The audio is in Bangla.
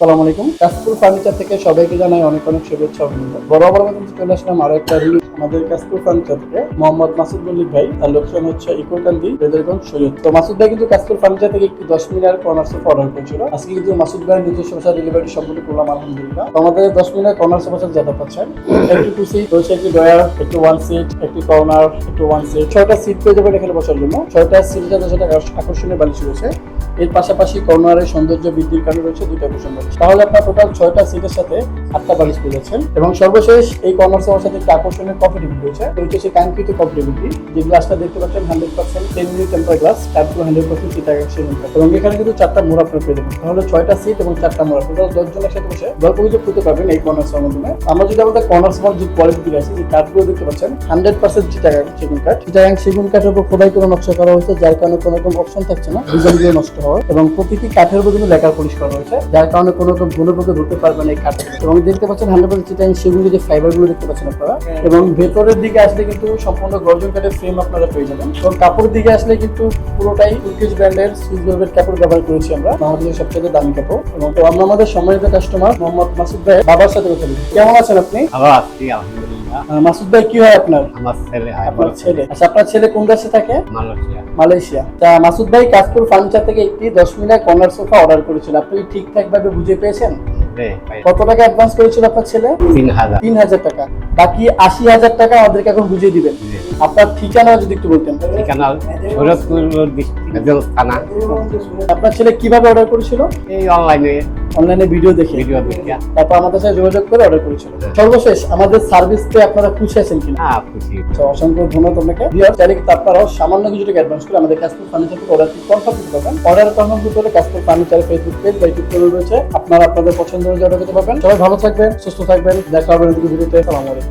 সালাম আলাইকুম। ফার্নিচার থেকে সবাইকে জানাই অনেক অনেক শুভেচ্ছা বরাবর কিন্তু চলে আসলাম আরও একটা আমাদের কাশপুর ফার্নিচার থেকে মোহাম্মদ মাসুদ মল্লিক ভাই, তার লোকেশন হচ্ছে ইকোকান্দি, বেদরগঞ্জ সৈয়দ। তো মাসুদ ভাই কিন্তু কাশপুর ফার্নিচার থেকে একটি দশ মিনিটের কর্নার সোফা অর্ডার করেছিল। আজকে কিন্তু মাসুদ ভাইয়ের নিজস্ব ভাষা ডেলিভারি সম্পূর্ণ করলাম আলহামদুলিল্লাহ। আমাদের দশ মিনিটের কর্নার সোফা সেট যেটা পাচ্ছেন, একটি টু সিট রয়েছে, একটি ডয়ার একটি ওয়ান সিট একটি কর্নার একটি ওয়ান সিট ছয়টা সিট পেয়ে যাবেন এখানে বসার জন্য। ছয়টা সিট যাতে সেটা আকর্ষণীয় বালিশ রয়েছে। এর পাশাপাশি কর্নারের সৌন্দর্য বৃদ্ধির কারণে রয়েছে দুইটা বালিশ। তাহলে আপনার টোটাল ছয়টা সিটের সাথে আটটা বালিশ পেয়ে যাচ্ছেন এবং সর্বশেষ এই কর্নার সোফার সাথে একটি আকর্ষণীয় কফি টেবিল রয়েছে। হচ্ছে সেই কাঙ্ক্ষিত কফি যে গ্লাসটা দেখতে পাচ্ছেন hundred percent ten minute temper glass তারপর হান্ড্রেড পার্সেন্ট চিটা সেমি এবং এখানে কিন্তু চারটা মোড় আপনার পেয়ে যাবেন। তাহলে ছয়টা সিট এবং চারটা মোড়া টোটাল দশজন একসাথে বসে গল্প গুজব করতে পারবেন এই কর্নার সোফার মাধ্যমে। আমরা যদি আমাদের কর্নার সোফার যে কোয়ালিটি আসি যে কাঠগুলো দেখতে পাচ্ছেন হান্ড্রেড পার্সেন্ট চিটাগাং সেগুন কাঠ চিটাগাং সেগুন কাঠের উপর খোদাই করে নকশা করা হয়েছে, যার কারণে কোনো রকম অপশন থাকছে না ডিজাইনগুলো নষ্ট হওয়ার। এবং প্রতিটি কাঠের উপর কিন্তু লেখার পলিশ করা হয়েছে যার কারণে কোনো রকম ভুলে ধরতে পারবেন এই কাঠ এবং দেখতে পাচ্ছেন হান্ড্রেড পার্সেন্ট সেগুন যে ফাইবারগুলো দেখতে পাচ্ছেন আপনারা। এবং ভেতরের দিকে আসলে কিন্তু সম্পূর্ণ গর্জন কাঠের ফ্রেম আপনারা পেয়ে যাবেন। এবং কাপড়ের দিকে আসলে কিন্তু পুরোটাই তুর্কিশ ব্র্যান্ডের সুইচ ভেলভেট কাপড় ব্যবহার করেছি আমরা বাংলাদেশের সবচেয়ে দামি কাপড়। এবং তো আমরা আমাদের সম্মানিত কাস্টমার মোহাম্মদ মাসুদ ভাই বাবার সাথে কথা বলি কেমন আছেন আপনি? মাসুদ ভাই কি হয় আপনার? আমার ছেলে হয় আপনার ছেলে। আচ্ছা আপনার ছেলে কোন দেশে থাকে? মালয়েশিয়া। মালয়েশিয়া। তা মাসুদ ভাই কাশপুর ফার্নিচার থেকে একটি দশ মিনিট কর্নার সোফা অর্ডার করেছিল। আপনি ঠিকঠাক ভাবে বুঝে পেয়েছেন? কত টাকা অ্যাডভান্স করেছিল আপনার ছেলে? তিন হাজার। তিন হাজার টাকা। বাকি আশি হাজার টাকা আমাদেরকে এখন বুঝিয়ে দিবেন। আপনার ঠিকানা যদি একটু বলতেন। ঠিকানা ডিস্ট্রিক্ট থানা। আপনার ছেলে কীভাবে অর্ডার করেছিল? এই অনলাইনে অনলাইনে ভিডিও দেখে। ভিডিও দেখে। তারপর আমাদের সাথে যোগাযোগ করে অর্ডার করেছিল। সর্বশেষ আমাদের সার্ভিস পেয়ে আপনারা খুশি আছেন কিনা? হ্যাঁ খুশি। তো অসংখ্য ধন্যবাদ আপনাকে। চাইলে কিন্তু আপনারাও সামান্য কিছু টাকা অ্যাডভান্স করে আমাদের কাশপুর ফার্নিচার থেকে অর্ডার কনফার্ম করতে পারবেন। অর্ডার কনফার্ম করতে হলে কাশপুর ফার্নিচার ফেসবুক পেজ বা ইউটিউব চ্যানেল রয়েছে। আপনারা আপনাদের পছন্দ অনুযায়ী অর্ডার করতে পারবেন। সবাই ভালো থাকবেন সুস্থ থাকবেন। দেখা হবে ভিডিওতে। সালাম আলাইকুম।